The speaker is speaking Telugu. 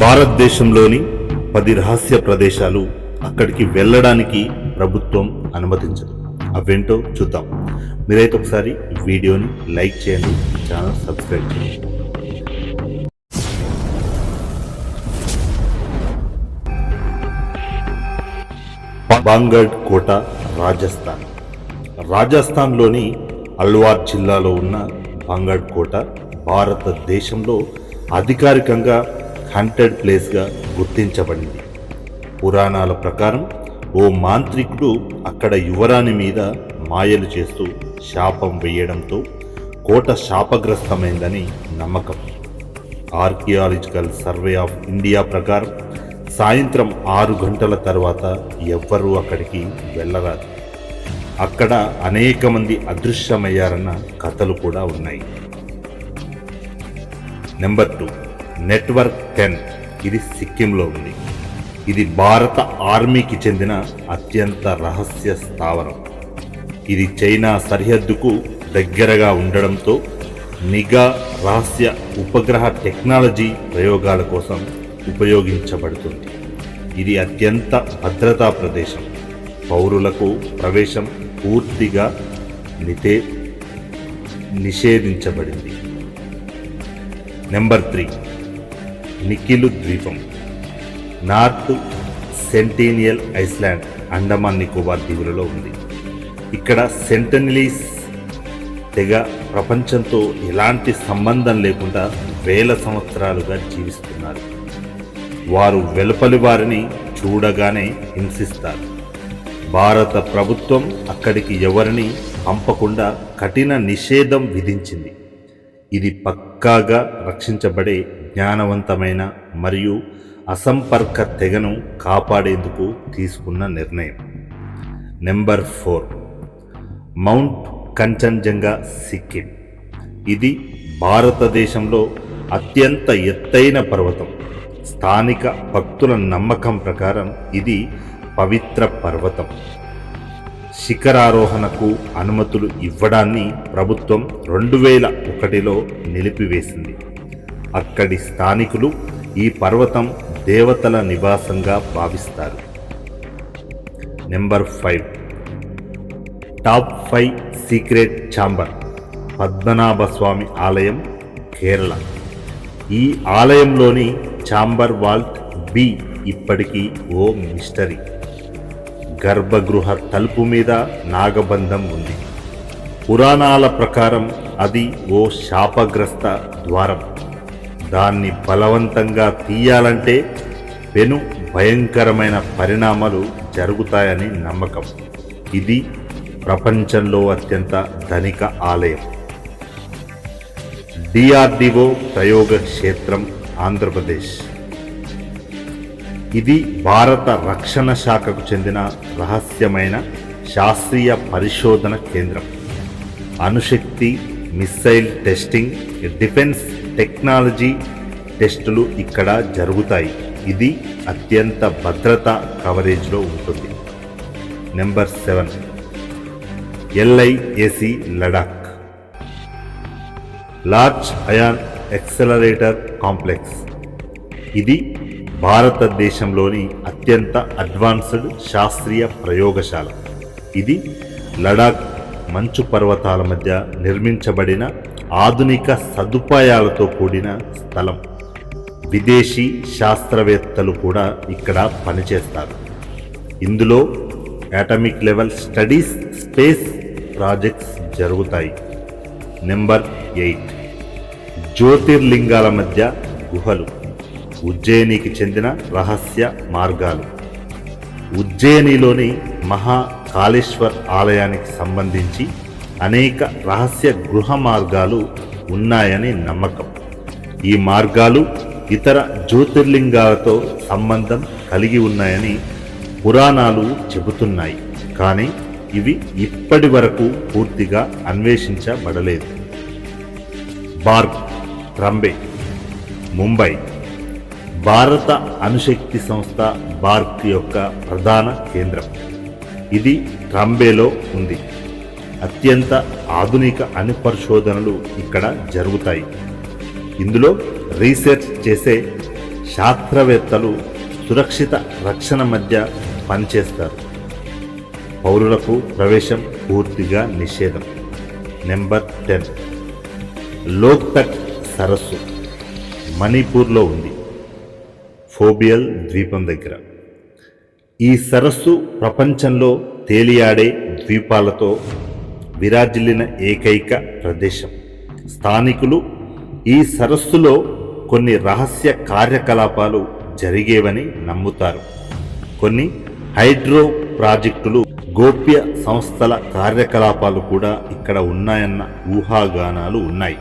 భారతదేశంలోని పది రహస్య ప్రదేశాలు అక్కడికి వెళ్ళడానికి ప్రభుత్వం అనుమతించదు. అవేంటో చూద్దాం. మీరైతే ఒకసారి వీడియోని లైక్ చేయండి ఛానల్ సబ్స్క్రైబ్ చేయండి. బాంగఢ్ కోట రాజస్థాన్. రాజస్థాన్లోని అల్వార్ జిల్లాలో ఉన్న బాంగఢ్ కోట భారతదేశంలో అధికారికంగా హంటెడ్ ప్లేస్గా గుర్తించబడింది. పురాణాల ప్రకారం ఓ మాంత్రికుడు అక్కడ యువరాణి మీద మాయలు చేస్తూ శాపం వేయడంతో కోట శాపగ్రస్తమైందని నమ్మకం. ఆర్కియాలజికల్ సర్వే ఆఫ్ ఇండియా ప్రకారం సాయంత్రం ఆరు గంటల తర్వాత ఎవ్వరూ అక్కడికి వెళ్ళరాదు. అక్కడ అనేక మంది అదృశ్యమయ్యారన్న కథలు కూడా ఉన్నాయి. Number two network ten. ఇది సిక్కింలో ఉంది. ఇది భారత ఆర్మీకి చెందిన అత్యంత రహస్య స్థావరం. ఇది చైనా సరిహద్దుకు దగ్గరగా ఉండడంతో నిఘా రహస్య ఉపగ్రహ టెక్నాలజీ ప్రయోగాల కోసం ఉపయోగించబడుతుంది. ఇది అత్యంత భద్రతా ప్రదేశం. పౌరులకు ప్రవేశం పూర్తిగా నితే నిషేధించబడింది. Number three. నికిలు ద్వీపం. North Sentinel Island Andaman Nicobar దీవులలో ఉంది. ఇక్కడ సెంటనిలీస్ తెగ ప్రపంచంతో ఎలాంటి సంబంధం లేకుండా వేల సంవత్సరాలుగా జీవిస్తున్నారు. వారు వెలుపలి వారిని చూడగానే హింసిస్తారు. భారత ప్రభుత్వం అక్కడికి ఎవరిని పంపకుండా కఠిన నిషేధం విధించింది. ఇది పక్కాగా రక్షించబడే జ్ఞానవంతమైన మరియు అసంపర్క తెగను కాపాడేందుకు తీసుకున్న నిర్ణయం. Number four. Mount Kanchenjunga Sikkim. ఇది భారతదేశంలో అత్యంత ఎత్తైన పర్వతం. స్థానిక భక్తుల నమ్మకం ప్రకారం ఇది పవిత్ర పర్వతం. శిఖరారోహణకు అనుమతులు ఇవ్వడాన్ని ప్రభుత్వం రెండు వేల ఒకటిలో నిలిపివేసింది. అక్కడి స్థానికులు ఈ పర్వతం దేవతల నివాసంగా భావిస్తారు. Number five. Top five secret chamber Padmanabha Swamy ఆలయం కేరళ. ఈ ఆలయంలోని ఛాంబర్ వాల్ట్ బి ఇప్పటికీ ఓ మిస్టరీ. గర్భగృహ తలుపు మీద నాగబంధం ఉంది. పురాణాల ప్రకారం అది ఓ శాపగ్రస్త ద్వారం. దాన్ని బలవంతంగా తీయాలంటే పెను భయంకరమైన పరిణామాలు జరుగుతాయని నమ్మకం. ఇది ప్రపంచంలో అత్యంత ధనిక ఆలయం. డిఆర్డిఓ ప్రయోగ క్షేత్రం ఆంధ్రప్రదేశ్. ఇది భారత రక్షణ శాఖకు చెందిన రహస్యమైన శాస్త్రీయ పరిశోధన కేంద్రం. అణుశక్తి మిస్సైల్ టెస్టింగ్ డిఫెన్స్ టెక్నాలజీ టెస్టులు ఇక్కడ జరుగుతాయి. ఇది అత్యంత భద్రతా కవరేజ్లో ఉంటుంది. Number seven. LIAC Ladakh. Large ion accelerator complex. ఇది భారతదేశంలోని అత్యంత అడ్వాన్స్డ్ శాస్త్రీయ ప్రయోగశాల. ఇది లడాక్ మంచు పర్వతాల మధ్య నిర్మించబడిన ఆధునిక సదుపాయాలతో కూడిన స్థలం. విదేశీ శాస్త్రవేత్తలు కూడా ఇక్కడ పనిచేస్తారు. ఇందులో atomic level studies space projects జరుగుతాయి. నెంబర్ ఎయిట్ జ్యోతిర్లింగాల మధ్య గుహలు. ఉజ్జయినికి చెందిన రహస్య మార్గాలు. ఉజ్జయినిలోని మహాకాళేశ్వర్ ఆలయానికి సంబంధించి అనేక రహస్య గృహ మార్గాలు ఉన్నాయని నమ్మకం. ఈ మార్గాలు ఇతర జ్యోతిర్లింగాలతో సంబంధం కలిగి ఉన్నాయని పురాణాలు చెబుతున్నాయి. కానీ ఇవి ఇప్పటి వరకు పూర్తిగా అన్వేషించబడలేదు. బార్క్ ట్రంబే ముంబై. భారత అణుశక్తి సంస్థ బార్క్ యొక్క ప్రధాన కేంద్రం. ఇది ట్రంబేలో ఉంది. అత్యంత ఆధునిక అణు పరిశోధనలు ఇక్కడ జరుగుతాయి. ఇందులో రీసెర్చ్ చేసే శాస్త్రవేత్తలు సురక్షిత రక్షణ మధ్య పనిచేస్తారు. పౌరులకు ప్రవేశం పూర్తిగా నిషేధం. Number ten. లోక్తక్ సరస్సు మణిపూర్లో ఉంది. ఫోబియల్ ద్వీపం దగ్గర. ఈ సరస్సు ప్రపంచంలో తేలియాడే ద్వీపాలతో విరాజిల్లిన ఏకైక ప్రదేశం. స్థానికులు ఈ సరస్సులో కొన్ని రహస్య కార్యకలాపాలు జరిగేవని నమ్ముతారు. కొన్ని హైడ్రో ప్రాజెక్టులు గోప్య సంస్థల కార్యకలాపాలు కూడా ఇక్కడ ఉన్నాయన్న ఊహాగానాలు ఉన్నాయి.